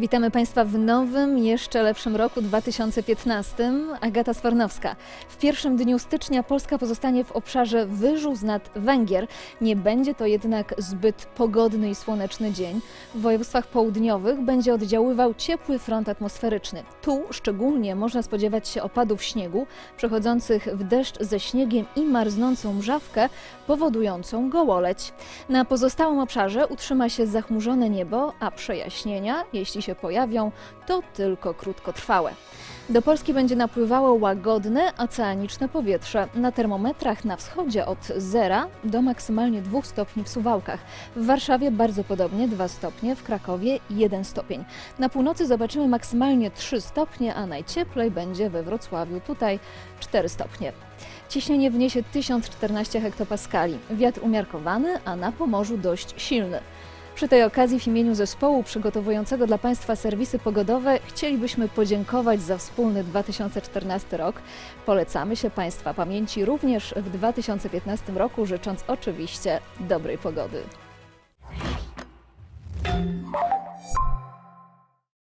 Witamy Państwa w nowym, jeszcze lepszym roku 2015. Agata Swarnowska. W pierwszym dniu stycznia Polska pozostanie w obszarze wyżu nad Węgier. Nie będzie to jednak zbyt pogodny i słoneczny dzień. W województwach południowych będzie oddziaływał ciepły front atmosferyczny. Tu szczególnie można spodziewać się opadów śniegu, przechodzących w deszcz ze śniegiem i marznącą mrzawkę, powodującą gołoleć. Na pozostałym obszarze utrzyma się zachmurzone niebo, a przejaśnienia, jeśli się pojawią, to tylko krótkotrwałe. Do Polski będzie napływało łagodne, oceaniczne powietrze. Na termometrach na wschodzie od 0 do maksymalnie 2 stopni w Suwałkach. W Warszawie bardzo podobnie 2 stopnie, w Krakowie 1 stopień. Na północy zobaczymy maksymalnie 3 stopnie, a najcieplej będzie we Wrocławiu, tutaj 4 stopnie. Ciśnienie wniesie 1014 hektopaskali. Wiatr umiarkowany, a na Pomorzu dość silny. Przy tej okazji w imieniu zespołu przygotowującego dla Państwa serwisy pogodowe chcielibyśmy podziękować za wspólny 2014 rok. Polecamy się Państwa pamięci również w 2015 roku, życząc oczywiście dobrej pogody.